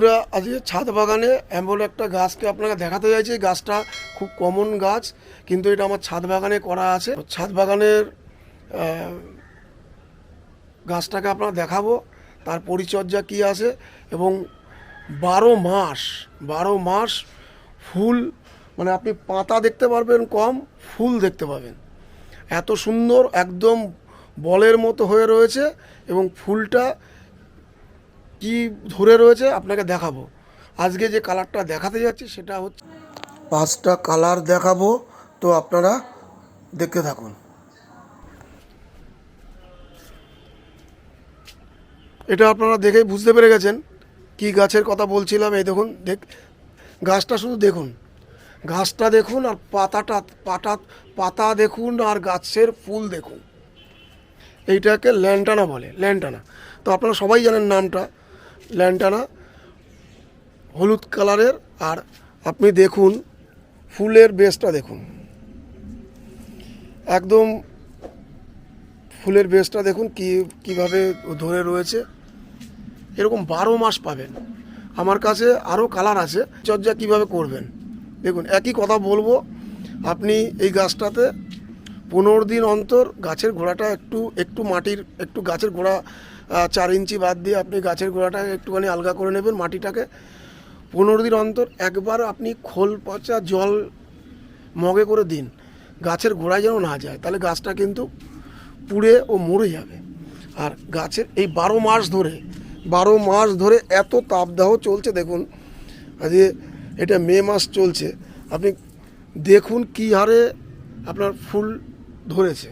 বন্ধুরা, আজকে ছাদ বাগানে এমন একটা গাছকে আপনাকে দেখাতে চাইছি। গাছটা খুব কমন গাছ, কিন্তু এটা আমার ছাদ বাগানে করা আছে। ছাদ বাগানের গাছটাকে আপনারা দেখাবো। তার পরিচর্যা কি আছে এবং বারো মাস বারো মাস ফুল মানে আপনি পাতা দেখতে পারবেন কম, ফুল দেখতে পাবেন। এত সুন্দর, একদম বলের মতো হয়ে রয়েছে এবং ফুলটা কি ধরে রয়েছে আপনাকে দেখাবো। আজকে যে কালারটা দেখাতে যাচ্ছি সেটা হচ্ছে পাঁচটা কালার দেখাবো, তো আপনারা দেখতে থাকুন। এটা আপনারা দেখেই বুঝতে পেরে গেছেন কি গাছের কথা বলছিলাম। এই দেখুন, দেখ গাছটা শুধু দেখুন। গাছটা দেখুন আর পাতাটা পাতা পাতা দেখুন আর গাছের ফুল দেখুন। এইটাকে ল্যান্টানা বলে, ল্যান্টানা। তো আপনারা সবাই জানেন নামটা। ল্যান্টানা হলুদ কালারের আর আপনি দেখুন ফুলের বেসটা দেখুন। একদম ফুলের বেসটা দেখুন কি কীভাবে ধরে রয়েছে। এরকম বারো মাস পাবেন। আমার কাছে আরও কালার আছে চর্যা কীভাবে করবেন? দেখুন একই কথা বলব আপনি এই গাছটাতে পনেরো দিন অন্তর গাছের গোড়াটা একটু একটু মাটির একটু গাছের আহ, চার ইঞ্চি বাদ দিয়ে আপনি গাছের গোড়াটা একটুখানি আলগা করে নেবেন মাটিটাকে। পনেরো দিন অন্তর একবার আপনি খোল পচা জল মগে করে দিন। গাছের গোড়ায় যেন না যায়, তাহলে গাছটা কিন্তু পুড়ে ও মরে যাবে। আর গাছের এই বারো মাস ধরে, বারো মাস ধরে এত তাপদাহ চলছে, দেখুন আজকে এটা মে মাস চলছে, আপনি দেখুন কী হারে আপনার ফুল ধরেছে।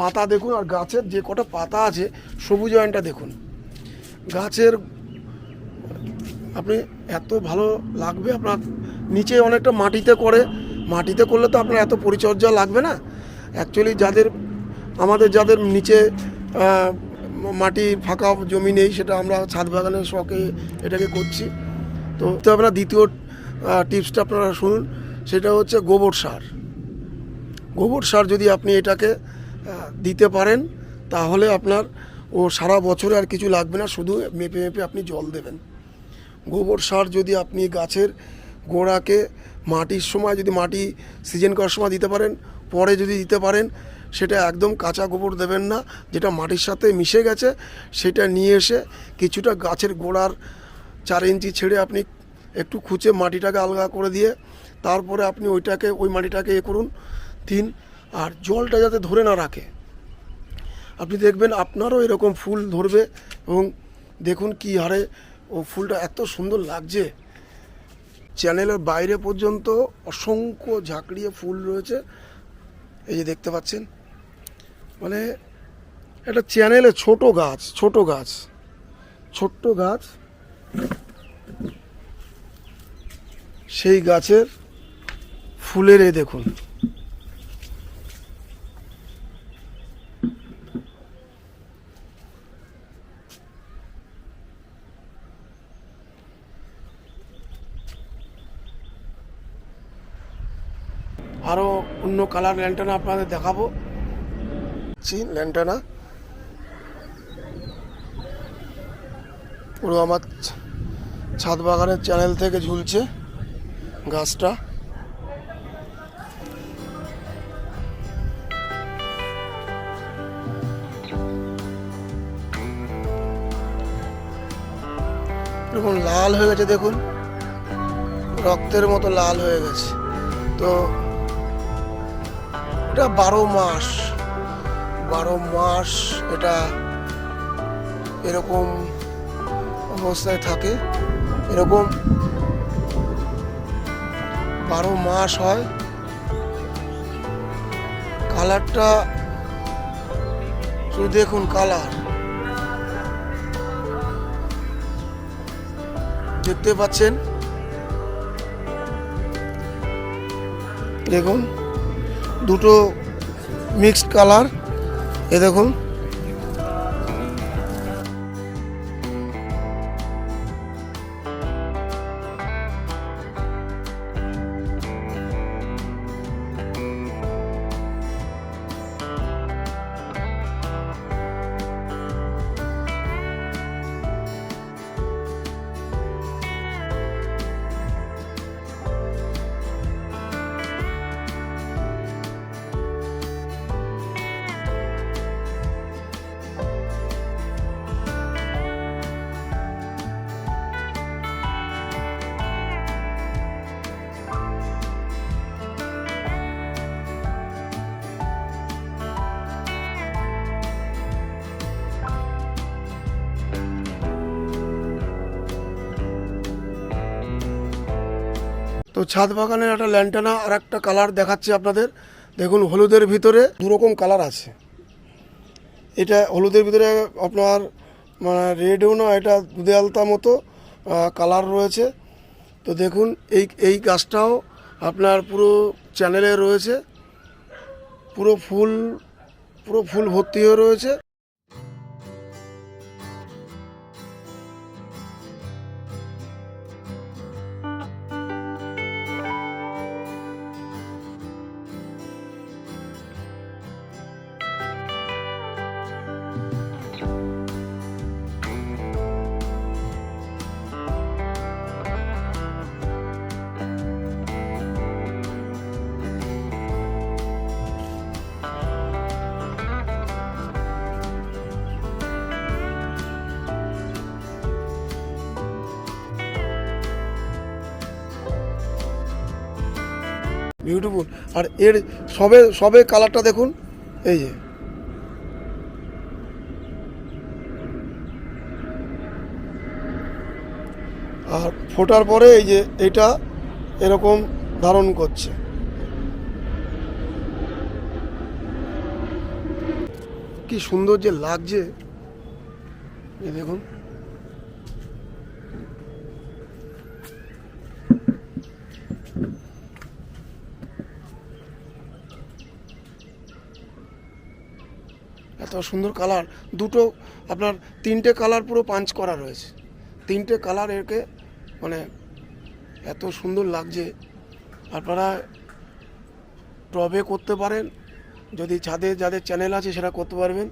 পাতা দেখুন আর গাছের যে কটা পাতা আছে, সবুজ সবুজায়নটা দেখুন। গাছের, আপনি এত ভালো লাগবে, আপনার নিচে অনেকটা মাটিতে করে, মাটিতে করলে তো আপনার এত পরিচর্যা লাগবে না। অ্যাকচুয়ালি যাদের, আমাদের যাদের নিচে মাটি ফাঁকা জমি নেই, সেটা আমরা ছাদ বাগানের শখে এটাকে করছি। তো আপনার দ্বিতীয় টিপসটা আপনারা শুনুন, সেটা হচ্ছে গোবর সার। গোবর সার যদি আপনি এটাকে দিতে পারেন, তাহলে আপনার ও সারা বছরে আর কিছু লাগবে না, শুধু মেপে মেপে আপনি জল দেবেন। গোবর সার যদি আপনি গাছের গোড়াকে মাটির সময় যদি মাটি সিজন করার সময় দিতে পারেন, পরে যদি দিতে পারেন, সেটা একদম কাঁচা গোবর দেবেন না, যেটা মাটির সাথে মিশে গেছে, সেটা নিয়ে এসে কিছুটা গাছের গোড়ার চার ইঞ্চি ছেড়ে আপনি একটু খুঁচে মাটিটাকে আলগা করে দিয়ে, তারপরে আপনি ওইটাকে, ওই মাটিটাকে এ করুন, তিন, আর জলটা যাতে ধরে না রাখে। আপনি দেখবেন আপনারও এরকম ফুল ধরবে এবং দেখুন কি হারে ও ফুলটা এত সুন্দর লাগছে। চ্যানেলের বাইরে পর্যন্ত অসংখ্য ঝাঁকড়িয়ে ফুল রয়েছে। এই যে দেখতে পাচ্ছেন মানে একটা চ্যানেলে ছোট গাছ ছোট গাছ, ছোট্ট গাছ। সেই গাছের ফুলের এ দেখুন আরও অন্য কালার ল্যান্টানা আপনাদের দেখাবো। ল্যান্টানা। পুরো আমার ছাদ বাগানের চ্যানেল থেকে ঝুলছে গাছটা। এরকম লাল হয়ে গেছে, দেখুন। রক্তের মতো লাল হয়ে গেছে। তো এটা বারো মাস। বারো মাস এটা এরকম অবস্থায় থাকে। এরকম বারো মাস হয়। কালারটা শুধু দেখুন কালার। দেখতে পাচ্ছেন? দেখুন। দুটো মিক্সড কালার এ দেখুন। তো ছাদ বাগানের একটা ল্যান্টানা আর একটা কালার দেখাচ্ছি আপনাদের। দেখুন, হলুদের ভিতরে দু রকম কালার আছে। এটা হলুদের ভিতরে আপনার মানে রেডও না, এটা দুধে আলতা মতো কালার রয়েছে। তো দেখুন, এই এই গাছটাও আপনার পুরো চ্যানেলে রয়েছে। পুরো ফুল পুরো ফুল ভর্তি হয়ে রয়েছে। বিউটিফুল আর এর সবে সবে কালারটা দেখুন, এই যে। আর ফোটার পরে এই যে এটা এরকম ধারণ করছে। কি সুন্দর যে লাগছে। দেখুন। এত সুন্দর কালার। দুটো আপনার তিনটে কালার পুরো পাঞ্চ করা রয়েছে। তিনটে কালার একে মানে এত সুন্দর লাগছে। আপনারা টবে করতে পারেন। যদি ছাদে যাদের চ্যানেল আছে সেটা করতে পারবেন।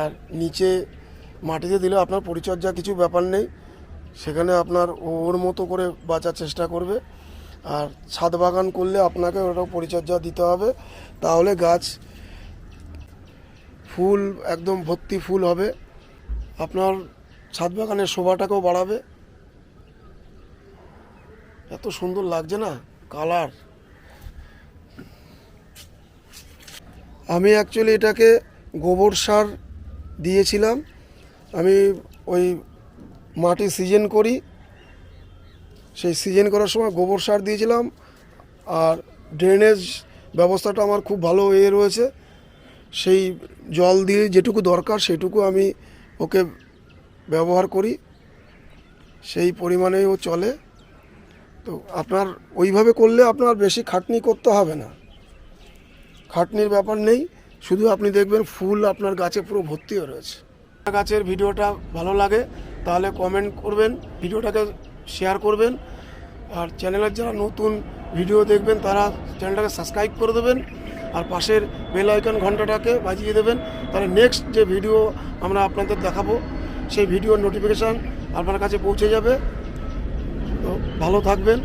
আর নিচে মাটিতে দিলে আপনার পরিচর্যা কিছু ব্যাপার নেই। সেখানে আপনার ওর মতো করে বাঁচার চেষ্টা করবে। আর ছাদ বাগান করলে আপনাকে ওটা পরিচর্যা দিতে হবে। তাহলে গাছ ফুল একদম ভর্তি ফুল হবে। আপনার ছাদ বাগানের শোভাটাকেও বাড়াবে। এত সুন্দর লাগছে না? কালার। আমি অ্যাকচুয়ালি এটাকে গোবর সার দিয়েছিলাম। আমি ওই মাটি সিজন করি। সেই সিজন করার সময় গোবর সার দিয়েছিলাম। আর ড্রেনেজ ব্যবস্থাটা আমার খুব ভালো এ রয়েছে। সেই জল দিয়ে যেটুকু দরকার সেটুকু আমি ওকে ব্যবহার করি। সেই পরিমাণেই ও চলে। তো আপনার ওইভাবে করলে আপনার বেশি খাটনি করতে হবে না। খাটনির ব্যাপার নেই, শুধু আপনি দেখবেন ফুল আপনার গাছে পুরো ভর্তি হয়ে রয়েছে। গাছের ভিডিওটা ভালো লাগে, তাহলে কমেন্ট করবেন, ভিডিওটাকে শেয়ার করবেন। আর চ্যানেলের যারা নতুন ভিডিও দেখবেন, তারা চ্যানেলটাকে সাবস্ক্রাইব করে দেবেন। আর পাশের বেল আইকন ঘন্টাটাকে বাজিয়ে দেবেন। তাহলে নেক্সট যে ভিডিও আমরা আপনাদের দেখাবো, সেই ভিডিওর নোটিফিকেশান আপনার কাছে পৌঁছে যাবে। তো ভালো থাকবেন।